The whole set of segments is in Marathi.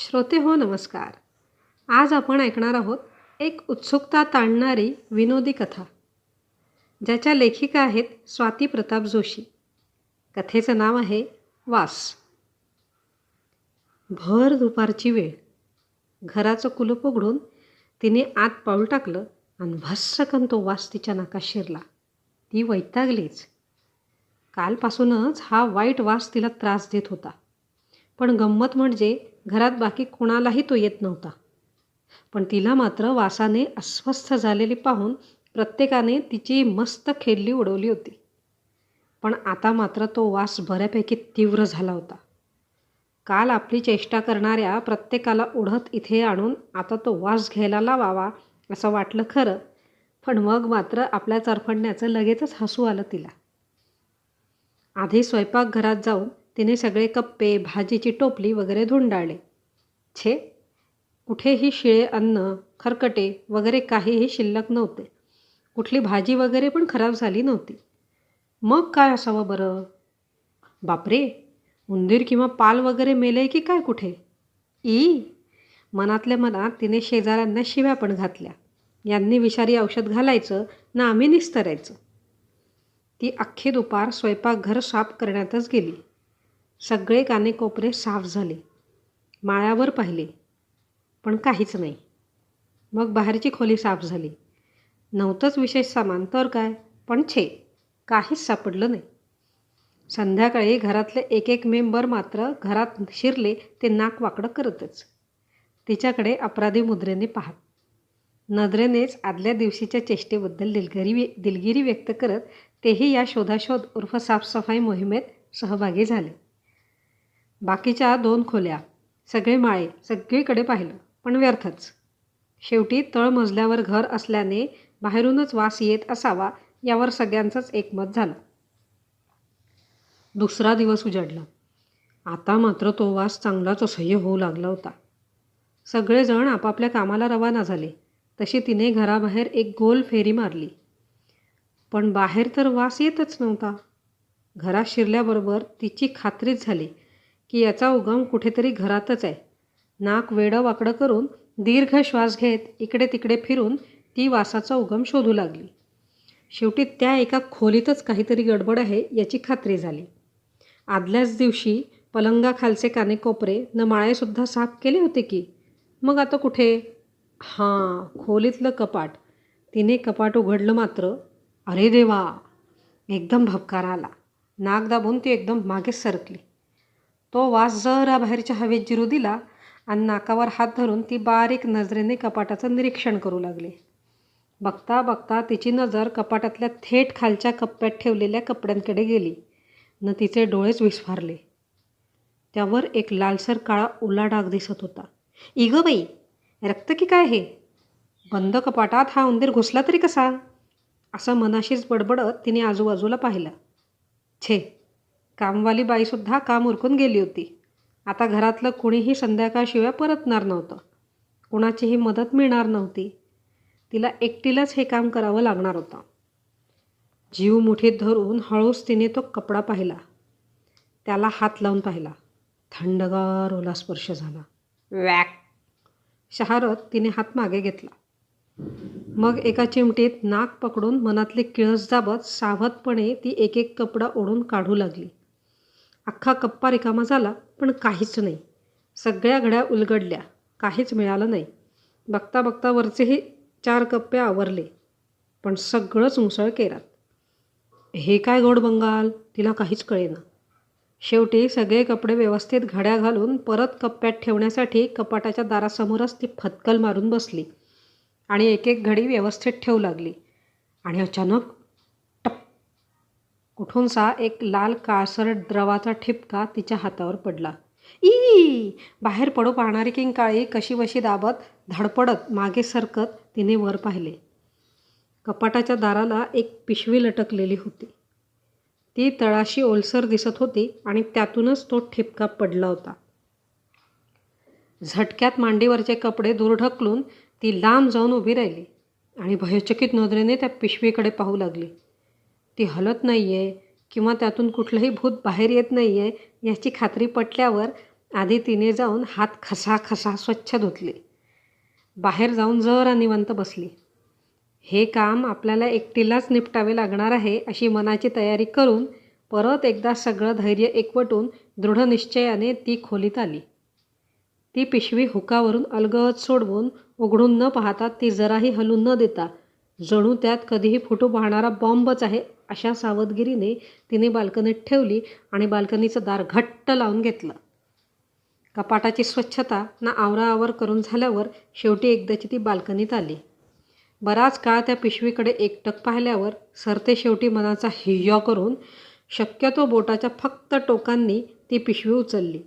श्रोते हो नमस्कार. आज आपण ऐकणार आहोत एक उत्सुकता ताणणारी विनोदी कथा ज्याच्या लेखिका आहेत स्वाती प्रताप जोशी. कथेचं नाव आहे वास. भर दुपारची वेळ. घराचं कुलूप उघडून तिने आत पाऊल टाकलं आणि भस्सकन तो वास तिच्या नाकात शिरला. ती वैतागलीच. कालपासूनच हा वाईट वास तिला त्रास देत होता. पण गंमत म्हणजे घरात बाकी कोणालाही तो येत नव्हता. पण तिला मात्र वासाने अस्वस्थ झालेली पाहून प्रत्येकाने तिची मस्त खेळली उडवली होती. पण आता मात्र तो वास बऱ्यापैकी तीव्र झाला होता. काल आपली चेष्टा करणाऱ्या प्रत्येकाला ओढत इथे आणून आता तो वास घ्यायला लावावा असं वाटलं खरं पण मग मात्र आपल्या चरफडण्याचं लगेचच हसू आलं तिला. आधी स्वयंपाकघरात जाऊन तिने सगळे कप्पे भाजीची टोपली वगैरे धुंडाळले. छे कुठेही शिळे अन्न खरकटे वगैरे काहीही शिल्लक नव्हते. कुठली भाजी वगैरे पण खराब झाली नव्हती. मग काय असावं बरं? बापरे उंदीर किंवा पाल वगैरे मेले की काय कुठे? ई मनातल्या मनात तिने शेजाऱ्यांना शिव्या पण घातल्या. यांनी विषारी औषध घालायचं ना आम्ही निस्तरायचं. ती अख्खी दुपार स्वयंपाकघर साफ करण्यातच गेली. सगळे कानेकोपरे साफ झाले. माळ्यावर पाहिले पण काहीच नाही. मग बाहेरची खोली साफ झाली. नव्हतंच विशेष सामान तर काय? पण छे काहीच सापडलं नाही. संध्याकाळी घरातले एक एक मेंबर मात्र घरात शिरले ते नाक वाकडं करतच. तिच्याकडे अपराधी मुद्रेने पाहत. नद्रेनेच आदल्या दिवशीच्या चेष्टेबद्दल दिलगिरी दिलगिरी व्यक्त करत तेही या शोधाशोध उर्फ साफसफाई मोहिमेत सहभागी झाले. बाकीच्या दोन खोल्या सगळे माळे सगळीकडे पाहिलं पण व्यर्थच. शेवटी तळमजल्यावर घर असल्याने बाहेरूनच वास येत असावा यावर सगळ्यांचंच एकमत झालं. दुसरा दिवस उजाडला. आता मात्र तो वास चांगलाच असह्य होऊ लागला होता. सगळेजण आपापल्या कामाला रवाना झाले. तशी तिने घराबाहेर एक गोल फेरी मारली. पण बाहेर तर वास येतच नव्हता. घरात शिरल्याबरोबर तिची खात्रीच झाली. की याचा उगम कुठेतरी घरातच आहे. नाक वेडं वाकडं करून दीर्घ श्वास घेत इकडे तिकडे फिरून ती वासाचा उगम शोधू लागली. शेवटी त्या एका खोलीतच काहीतरी गडबड आहे याची खात्री झाली. आदल्याच दिवशी पलंगाखालचे कानेकोपरे न माळेसुद्धा साफ केले होते की? मग आता कुठे? हां खोलीतलं कपाट. तिने कपाट उघडलं मात्र अरे देवा! एकदम भपकार आला. नाक दाबून ती एकदम मागेच सरकली. तो वास जरा बाहेरच्या हवेत जिरू दिला आणि नाकावर हात धरून ती बारीक नजरेने कपाटाचं निरीक्षण करू लागली. बघता बघता तिची नजर कपाटातल्या थेट खालच्या कप्प्यात ठेवलेल्या कपड्यांकडे गेली. न तिचे डोळेच विस्फारले. त्यावर एक लालसर काळा ओला डाग दिसत होता. इगं बाई रक्त की काय हे? बंद कपाटात हा उंदीर घुसला तरी कसा? असं मनाशीच बडबडत तिने आजूबाजूला पाहिलं. छे कामवाली बाईसुद्धा काम उरकून गेली होती. आता घरातलं कुणीही संध्याकाळशिवाय परतणार नव्हतं. कुणाचीही मदत मिळणार नव्हती. तिला एकटीलाच हे काम करावं लागणार होतं. जीव मुठीत धरून हळूच तिने तो कपडा पाहिला. त्याला हात लावून पाहिला. थंडगार ओला स्पर्श झाला. वॅक शहारत तिने हात मागे घेतला. मग एका चिमटीत नाक पकडून मनातले किळस दाबत सावधपणे ती एक एक कपडा ओढून काढू लागली. अख्खा कप्पा रिकामा झाला पण काहीच नाही. सगळ्या घड्या उलगडल्या काहीच मिळालं नाही. बघता बघता वरचेही चार कप्पे आवरले पण सगळंच मुसळ केरात. हे काय गोड बंगाल तिला काहीच कळेना. शेवटी सगळे कपडे व्यवस्थित घड्या घालून परत कप्प्यात ठेवण्यासाठी कपाटाच्या दारासमोरच ती फतकल मारून बसली आणि एक एक घडी व्यवस्थित ठेवू लागली. आणि अचानक कुठूनसा एक लाल काळसर द्रवाचा ठिपका तिच्या हातावर पडला. ई बाहेर पडू पाहणारी किंकाळी कशीबशी दाबत धडपडत मागे सरकत तिने वर पाहिले. कपाटाच्या दाराला एक पिशवी लटकलेली होती. ती तळाशी ओलसर दिसत होती आणि त्यातूनच तो ठिपका पडला होता. झटक्यात मांडीवरचे कपडे दूर ढकलून ती लांब जाऊन उभी राहिली आणि भयचकित नजरेने त्या पिशवीकडे पाहू लागली. ती हलत नाही आहे किंवा त्यातून कुठलंही भूत बाहेर येत नाही आहे याची खात्री पटल्यावर आधी तिने जाऊन हात खसा खसा स्वच्छ धुतले. बाहेर जाऊन जरा निवंत बसली. हे काम आपल्याला एकटीलाच निपटावे लागणार आहे अशी मनाची तयारी करून परत एकदा सगळं धैर्य एकवटून दृढ निश्चयाने ती खोलीत आली. ती पिशवी हुकावरून अलगद सोडवून उघडून न पाहता ती जराही हलू न देता जणू त्यात कधीही फुटू पाहणारा बॉम्बच आहे अशा सावधगिरीने तिने बाल्कनीत ठेवली आणि बाल्कनीचं दार घट्ट लावून घेतलं. कपाटाची स्वच्छता ना आवराआवर करून झाल्यावर शेवटी एकदाची ती बाल्कनीत आली. बराच काळ त्या पिशवीकडे एकटक पाहिल्यावर सरते शेवटी मनाचा हिय्या करून शक्यतो बोटाच्या फक्त टोकांनी ती पिशवी उचलली.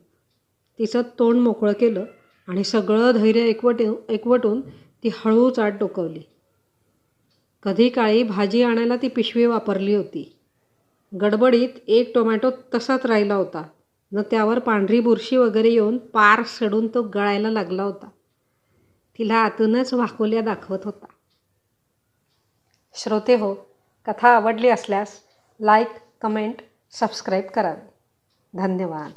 तिचं तोंड मोकळं केलं आणि सगळं धैर्य एकवट एकवटून ती हळूच आत डोकवली. कधी काळी भाजी आणायला ती पिशवी वापरली होती. गडबडीत एक टोमॅटो तसाच राहिला होता. न त्यावर पांढरी बुरशी वगैरे येऊन पार सडून तो गळायला लागला होता. तिला आतूनच वाकोल्या दाखवत होता. श्रोते हो कथा आवडली असल्यास लाईक कमेंट सबस्क्राईब करावे. धन्यवाद.